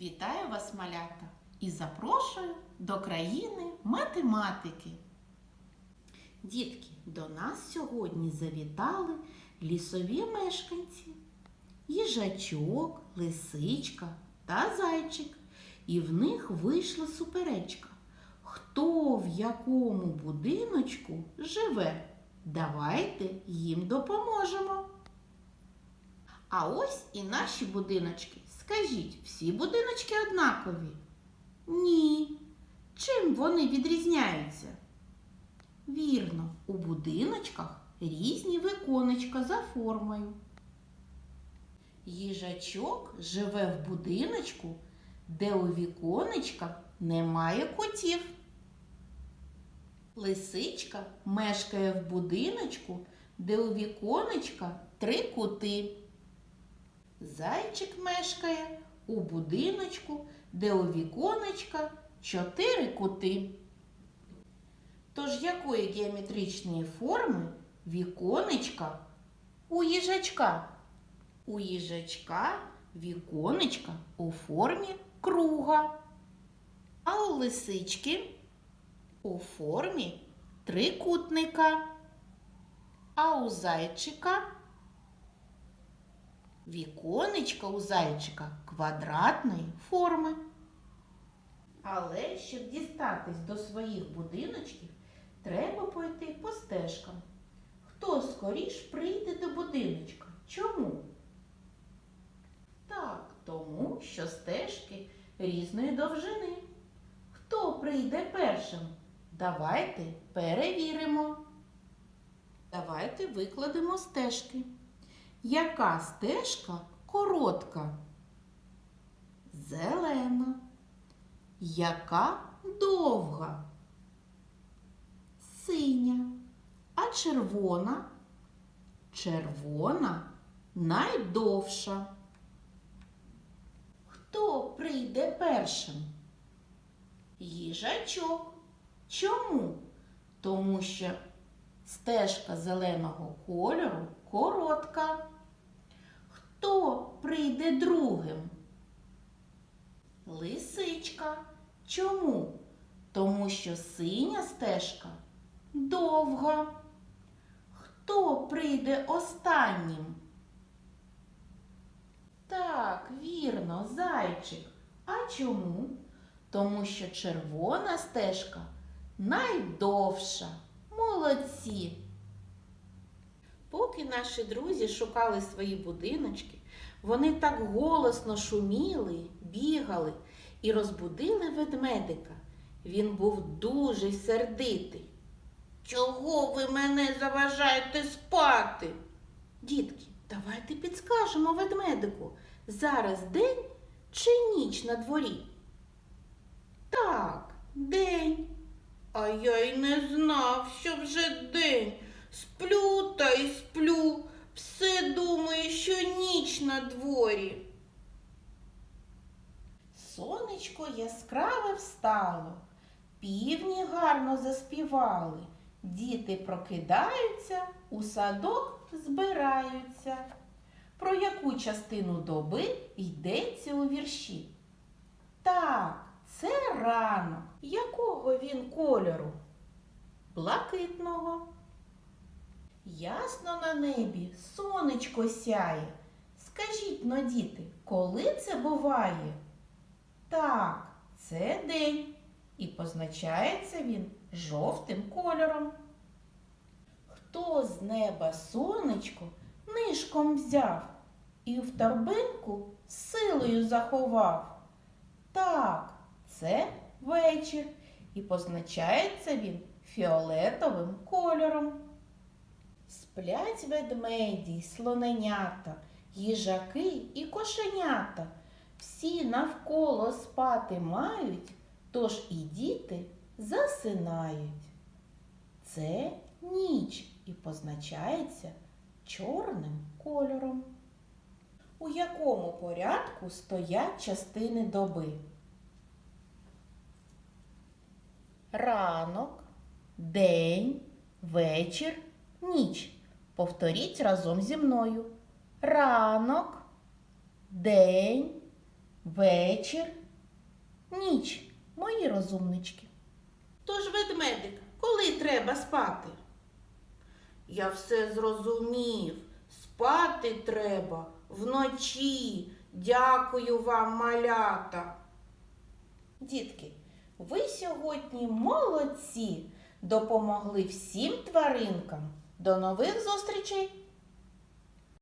Вітаю вас, малята, і запрошую до країни математики. Дітки, до нас сьогодні завітали лісові мешканці, їжачок, лисичка та зайчик. І в них вийшла суперечка. Хто в якому будиночку живе? Давайте їм допоможемо. А ось і наші будиночки. Скажіть, всі будиночки однакові? Ні. Чим вони відрізняються? Вірно, у будиночках різні віконечка за формою. Їжачок живе в будиночку, де у віконечках немає котів. Лисичка мешкає в будиночку, де у віконечка три кути. Зайчик мешкає у будиночку, де у віконечка чотири кути. Тож якої геометричної форми віконечка у їжачка? У їжачка віконечка у формі круга, а у лисички у формі трикутника, а у зайчика Віконечка у зайчика квадратної форми. Але щоб дістатись до своїх будиночків, треба пройти по стежкам. Хто скоріш прийде до будиночка? Чому? Так, тому що стежки різної довжини. Хто прийде першим? Давайте перевіримо. Давайте викладемо стежки. Яка стежка коротка? Зелена. Яка довга? Синя. А червона? Червона найдовша. Хто прийде першим? Їжачок. Чому? Тому що стежка зеленого кольору коротка. Хто прийде другим? Лисичка. Чому? Тому що синя стежка довга. Хто прийде останнім? Так, вірно, зайчик. А чому? Тому що червона стежка найдовша. Молодці. Поки наші друзі шукали свої будиночки, вони так голосно шуміли, бігали і розбудили ведмедика. Він був дуже сердитий. Чого ви мене заважаєте спати? Дітки, давайте підскажемо ведмедику, зараз день чи ніч на дворі? Так, день. А я й не знав, що вже день. Сплю та й сплю, все думаю, що ніч дворі. Сонечко яскраве встало, півні гарно заспівали, діти прокидаються, у садок збираються. Про яку частину доби йдеться у вірші? Так, це ранок. Якого він кольору? Блакитного. Ясно на небі сонечко сяє. Скажіть но, діти, коли це буває? Так, це день, і позначається він жовтим кольором. Хто з неба сонечко нишком взяв і в торбинку силою заховав? Так, це вечір, і позначається він фіолетовим кольором. Сплять ведмеді, й слоненята, їжаки і кошенята. Всі навколо спати мають, тож і діти засинають. Це ніч і позначається чорним кольором. У якому порядку стоять частини доби? Ранок, день, вечір, ніч. Повторіть разом зі мною. Ранок, день, вечір, ніч, мої розумнички. Тож, ведмедик, коли треба спати? Я все зрозумів. Спати треба вночі. Дякую вам, малята. Дітки, ви сьогодні молодці, допомогли всім тваринкам. До нових зустрічей!